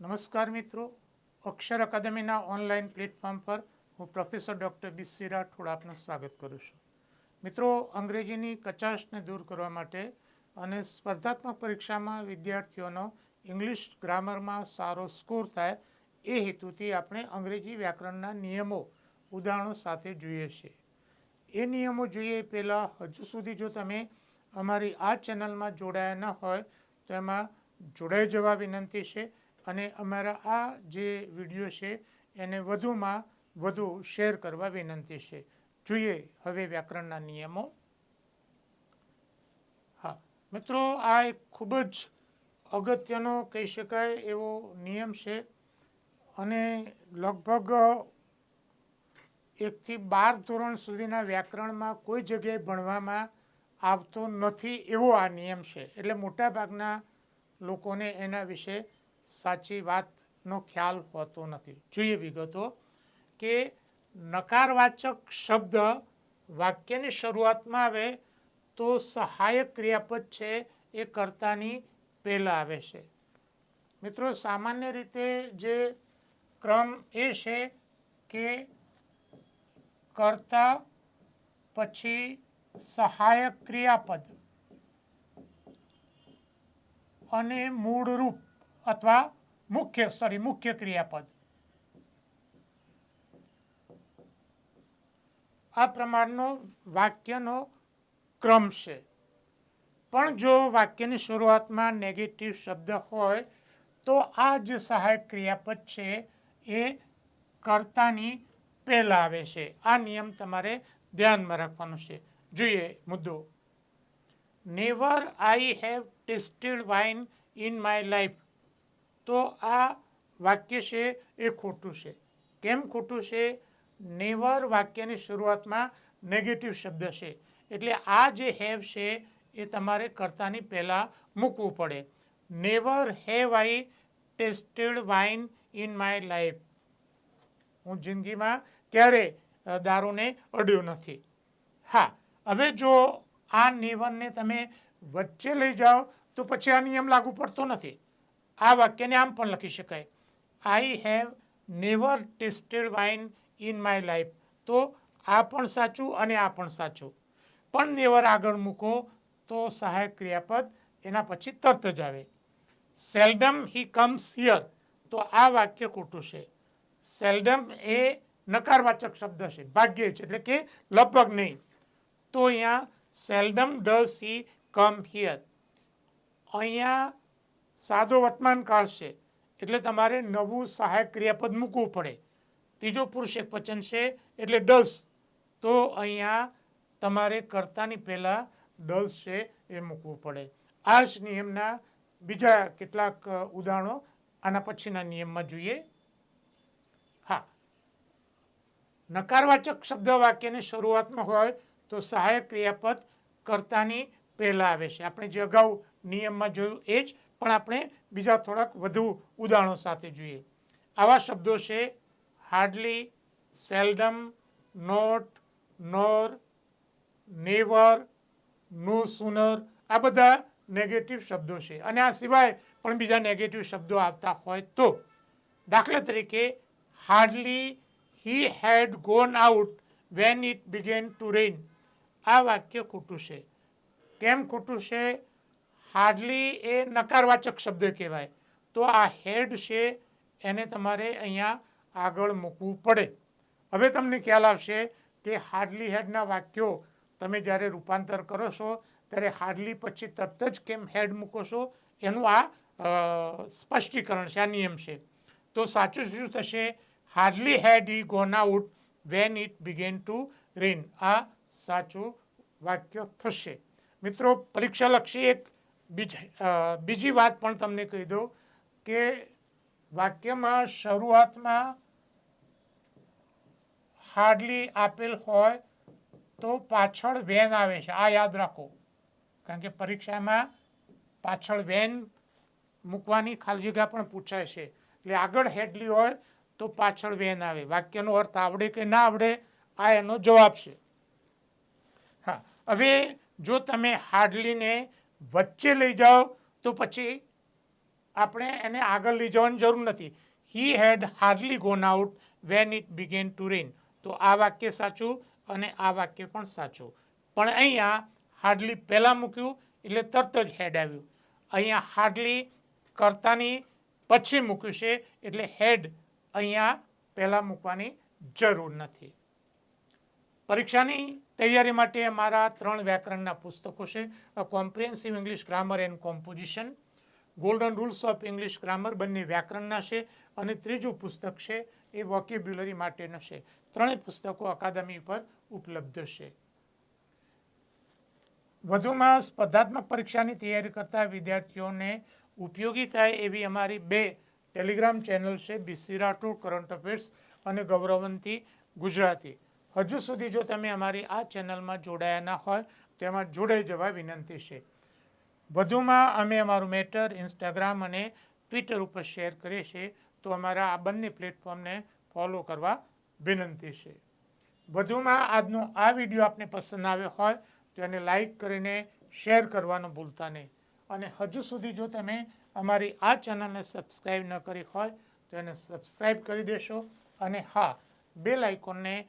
નમસ્કાર મિત્રો. અક્ષર અકાદમીના online platform પર હું પ્રોફેસર ડૉક્ટર બીસી રાઠોડ આપનું સ્વાગત કરું છું. મિત્રો, અંગ્રેજીની કચાશને દૂર કરવા માટે અને સ્પર્ધાત્મક પરીક્ષામાં વિદ્યાર્થીઓનો ઇંગ્લિશ ગ્રામરમાં સારો સ્કોર થાય એ હેતુથી આપણે અંગ્રેજી વ્યાકરણના નિયમો, ઉદાહરણો સાથે જોઈએ છીએ. એ નિયમો જોઈએ પહેલાં હજુ સુધી જો તમે અમારી આ ચેનલમાં જોડાયા ન હોય તો એમાં જોડાઈ જવા વિનંતી છે. અને અમારા આ જે વીડિયો છે, એને વધુમાં વધુ શેર કરવા વિનંતી છે. જોઈએ હવે વ્યાકરણના નિયમો. હા, મિત્રો, આ એક ખૂબ જ અગત્યનો કહી શકાય એવો નિયમ છે અને લગભગ એકથી બાર ધોરણ સુધીના વ્યાકરણમાં કોઈ જગ્યાએ ભણવામાં આવતો નથી એવો આ નિયમ છે. એટલે મોટાભાગના લોકોને એના વિશે સાચી વાતનો ખ્યાલ હોતો નથી. જોઈએ વિગતો કે નકારવાચક શબ્દ વાક્યની શરૂઆતમાં આવે તો સહાયક ક્રિયાપદ છે એ કર્તાની પહેલાં આવે છે. મિત્રો, સામાન્ય રીતે જે ક્રમ એ છે કે કર્તા પછી સહાયક ક્રિયાપદ અને મૂળ રૂપ અથવા મુખ્ય સોરી મુખ્ય ક્રિયાપદ. આ પ્રમાણનો વાક્યનો ક્રમ છે. પણ જો વાક્યની શરૂઆતમાં નેગેટિવ શબ્દ હોય, તો આ જે સહાયક ક્રિયાપદ છે એ કર્તાની પહેલાં આવે છે. આ નિયમ તમારે ધ્યાનમાં રાખવાનો છે. જોઈએ મુદ્દો. Never I have tested wine in my life તો આ વાક્ય છે એ ખોટું છે. કેમ ખોટું છે? નેવર વાક્યની શરૂઆતમાં નેગેટિવ શબ્દ છે. એટલે આ જે હેવ છે એ તમારે કરતાની પહેલાં મૂકવું પડે. Never have I tested wine in my life હું જિંદગીમાં ક્યારે દારૂને અડ્યો નથી? હા, હવે જો આ નેવરને તમે વચ્ચે લઈ જાઓ તો પછી આ નિયમ લાગુ પડતો નથી. આ વાક્યને આમ પણ લખી શકાય. I have never tested wine in my life તો આ પણ સાચું અને આ પણ સાચું. પણ નેવર આગળ મૂકો તો સહાયક ક્રિયાપદ એના પછી તરત જ આવે. સેલ્ડમ હી કમ્સ હિયર તો આ વાક્ય ખોટું છે. સેલ્ડમ એ નકારવાચક શબ્દ છે, ભાગ્ય છે એટલે કે લગભગ નહીં. તો અહીંયા સેલ્ડમ ડઝ હી કમ હિયર અહીંયા સાદો વર્તમાન કાળ છે. એટલે તમારે નવું સહાયક ક્રિયાપદ મૂકવું પડે. ત્રીજો પુરુષ એક વચન છે, એટલે ડઝ તો અહીંયા તમારે કર્તાની પહેલાં ડઝ છે એ મૂકવું પડે. આ જ નિયમના બીજા કેટલાક ઉદાહરણો આના પછીના નિયમમાં જોઈએ. હા. નકારવાચક શબ્દ વાક્યની શરૂઆતમાં હોય તો સહાયક ક્રિયાપદ કરતાની પહેલાં આવે છે. આપણે જે અગાઉ નિયમમાં જોયું એ જ પણ આપણે બીજા થોડાક વધુ ઉદાહરણો સાથે જોઈએ. આવા શબ્દો છે hardly seldom not nor never no sooner આ બધા નેગેટિવ શબ્દો છે. અને આ સિવાય પણ બીજા નેગેટિવ શબ્દો આવતા હોય તો દાખલા તરીકે hardly he had gone out when it began to rain આ વાક્ય ખોટું છે. કેમ ખોટું છે? હાર્ડલી એ નકારવાચક શબ્દ કહેવાય. તો આ હેડ છે, એને તમારે અહીંયા આગળ મૂકવું પડે. હવે તમને ખ્યાલ આવશે કે હાર્ડલી હેડના વાક્યો તમે જ્યારે રૂપાંતર કરો છો, ત્યારે હાર્ડલી પછી તરત જ કેમ હેડ મૂકો છો? એનું આ સ્પષ્ટીકરણ છે, આ નિયમ છે. તો સાચું શું થશે? Hardly had he gone out when it began to rain આ સાચું વાક્ય થશે. મિત્રો, પરીક્ષાલક્ષી એક બીજ વાત પણ તમને કહી દઉં કે વાક્યમાં શરૂઆતમાં હાર્ડલી આપેલ હોય તો પાછળ વેન આવે છે. આ યાદ રાખો. કારણ કે પરીક્ષામાં પાછળ વેન મૂકવાની ખાલી જગ્યા પણ પૂછાય છે. એટલે આગળ હેડલી હોય તો પાછળ વેન આવે. વાક્યનો અર્થ આવડે કે ના આવડે, આ એનો જવાબ છે. હા. હવે જો તમે હાર્ડલીને વચ્ચે લઈ જાઓ તો પછી આપણે એને આગળ લઈ જવાની જરૂર નથી. He had hardly gone out when it began to rain તો આ વાક્ય સાચું અને આ વાક્ય પણ સાચું. પણ અહીંયા હાર્ડલી પહેલાં મૂક્યું એટલે તરત જ હેડ આવ્યું. અહીંયા હાર્ડલી કરતાની પછી મૂક્યું છે એટલે હેડ અહીંયા પહેલાં મૂકવાની જરૂર નથી. પરીક્ષાની તૈયારી માટે અમારા ત્રણ વ્યાકરણના પુસ્તકો છે. Comprehensive English grammar and composition golden rules of English grammar બંને વ્યાકરણના છે અને ત્રીજું પુસ્તક છે એ વોકેબ્યુલરી માટેનું છે. ત્રણેય પુસ્તકો અકાદમી પર ઉપલબ્ધ છે. વધુમાં સ્પર્ધાત્મક પરીક્ષાની તૈયારી કરતા વિદ્યાર્થીઓને ઉપયોગી થાય એવી અમારી બે ટેલિગ્રામ ચેનલ છે બીસી રાઠોડ, કરંટ અફેર્સ અને ગૌરવંતી ગુજરાતી. હજુ સુધી જો તમે અમારી આ ચેનલમાં જોડાયા ના હોય, તો એમાં જોડાઈ જવા વિનંતી છે. વધુમાં અમે અમારું મેટર ઇન્સ્ટાગ્રામ અને ટ્વિટર ઉપર શેર કરીએ છીએ, તો અમારા આ બંને પ્લેટફોર્મને ફોલો કરવા વિનંતી છે. વધુમાં આજનો આ વીડિયો આપને પસંદ આવ્યો હોય, તો એને લાઈક કરીને શેર કરવાનું ભૂલતા નહીં. અને હજુ સુધી જો તમે અમારી આ ચેનલને સબસ્ક્રાઈબ ન કરી હોય, તો એને સબસ્ક્રાઈબ કરી દેશો. અને હા, બેલ આઇકોનને